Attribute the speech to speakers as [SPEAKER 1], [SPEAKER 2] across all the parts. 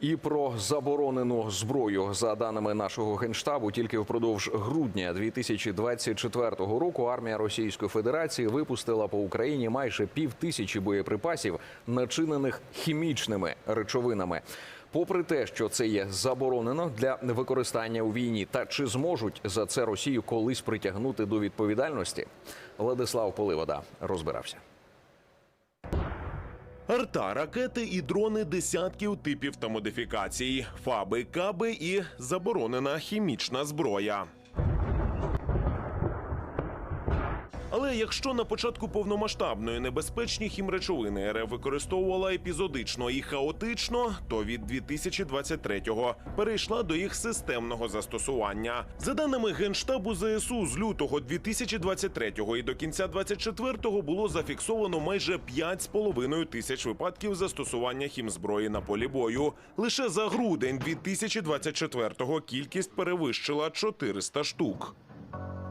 [SPEAKER 1] І про заборонену зброю за даними нашого генштабу, тільки впродовж грудня 2024 року армія Російської Федерації випустила по Україні майже пів тисячі боєприпасів, начинених хімічними речовинами. Попри те, що це є заборонено для використання у війні, та чи зможуть за це Росію колись притягнути до відповідальності? Владислав Поливода розбирався.
[SPEAKER 2] Арта, ракети і дрони десятків типів та модифікацій, фаби, каби і заборонена хімічна зброя. Але якщо на початку повномасштабної небезпечні хімречовини РФ використовувала епізодично і хаотично, то від 2023-го перейшла до їх системного застосування. За даними генштабу ЗСУ, з лютого 2023-го і до кінця 2024-го було зафіксовано майже 5,5 тисяч випадків застосування хімзброї на полі бою. Лише за грудень 2024-го кількість перевищила 400 штук.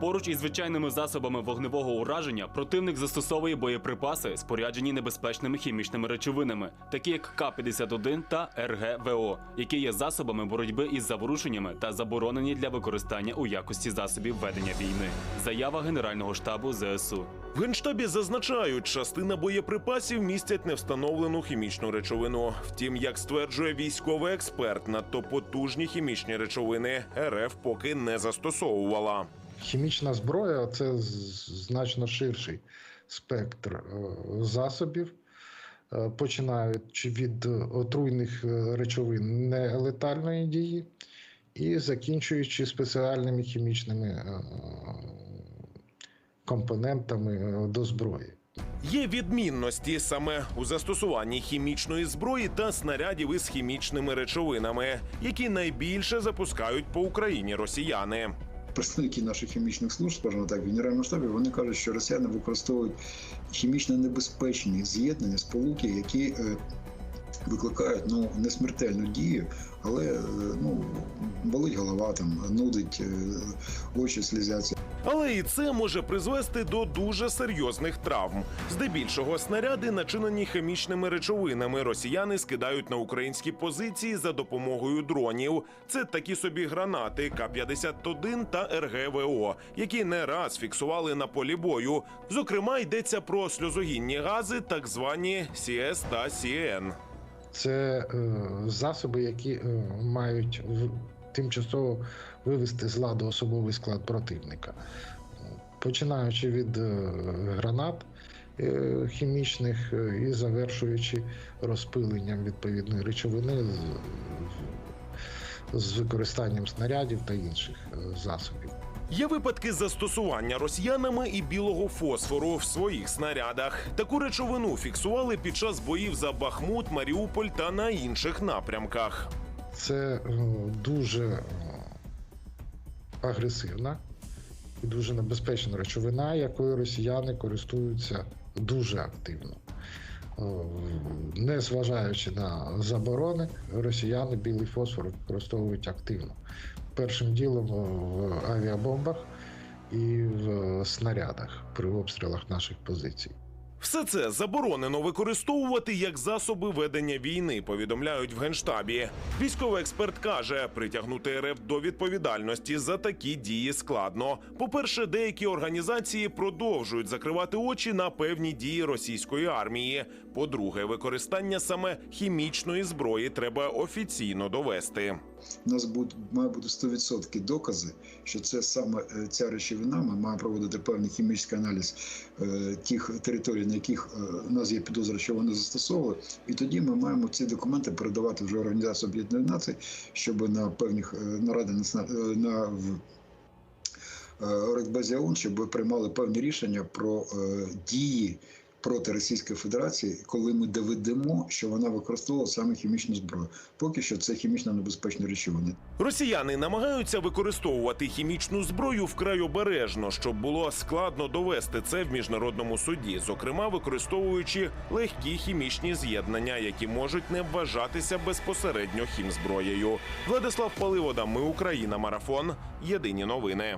[SPEAKER 3] Поруч із звичайними засобами вогневого ураження противник застосовує боєприпаси, споряджені небезпечними хімічними речовинами, такі як К-51 та РГВО, які є засобами боротьби із заворушеннями та заборонені для використання у якості засобів ведення війни. Заява Генерального штабу ЗСУ.
[SPEAKER 2] В генштабі зазначають, частина боєприпасів містять невстановлену хімічну речовину. Втім, як стверджує військовий експерт, надто потужні хімічні речовини РФ поки не застосовувала.
[SPEAKER 4] Хімічна зброя це значно ширший спектр е, засобів, е, починаючи від отруйних е, речовин нелетальної дії і закінчуючи спеціальними хімічними компонентами до зброї.
[SPEAKER 2] Є відмінності саме у застосуванні хімічної зброї та снарядів із хімічними речовинами, які найбільше запускають по Україні росіяни.
[SPEAKER 5] Представники наших хімічних служб, скажімо так, в генеральному штабі, вони кажуть, що росіяни використовують хімічно небезпечні з'єднання, сполуки, які е, викликають ну не смертельну дію, але е, ну болить голова, там нудить, е, очі слізяться.
[SPEAKER 2] Але і це може призвести до дуже серйозних травм. Здебільшого снаряди, начинені хімічними речовинами, росіяни скидають на українські позиції за допомогою дронів. Це такі собі гранати К-51 та РГВО, які не раз фіксували на полі бою. Зокрема, йдеться про сльозогінні гази, так звані CS та CN.
[SPEAKER 4] Це е, засоби, які е, мають в- тимчасово вивести з ладу особовий склад противника. Починаючи від е, гранат е, хімічних е, і завершуючи розпиленням відповідної речовини з, з використанням снарядів та інших засобів.
[SPEAKER 2] Є випадки застосування росіянами і білого фосфору в своїх снарядах. Таку речовину фіксували під час боїв за Бахмут, Маріуполь та на інших напрямках.
[SPEAKER 4] Це е, дуже е, агресивна і дуже небезпечна речовина, якою росіяни користуються дуже активно. Е, Незважаючи на заборони, росіяни білий фосфор використовують активно. Першим ділом в авіабомбах і в снарядах при обстрілах наших позицій.
[SPEAKER 2] Все це заборонено використовувати як засоби ведення війни, повідомляють в генштабі. Військовий експерт каже, притягнути РФ до відповідальності за такі дії складно. По-перше, деякі організації продовжують закривати очі на певні дії російської армії. По-друге, використання саме хімічної зброї треба офіційно довести.
[SPEAKER 5] У нас будуть має бути 100% докази, що це саме е, ця речовина. Ми маємо проводити певний хімічний аналіз е, тих територій, на яких е, у нас є підозра, що вони застосовували. І тоді ми маємо ці документи передавати вже Організацію Об'єднаних Націй, щоб на певних е, нарадах на, на в- Радбезі щоб приймали певні рішення про е, дії проти Російської Федерації, коли ми доведемо, що вона використовувала саме хімічну зброю. Поки що це хімічно небезпечні речовини.
[SPEAKER 2] Росіяни намагаються використовувати хімічну зброю вкрай обережно, щоб було складно довести це в міжнародному суді, зокрема використовуючи легкі хімічні з'єднання, які можуть не вважатися безпосередньо хімзброєю. Владислав Паливода, ми Україна, марафон. Єдині новини.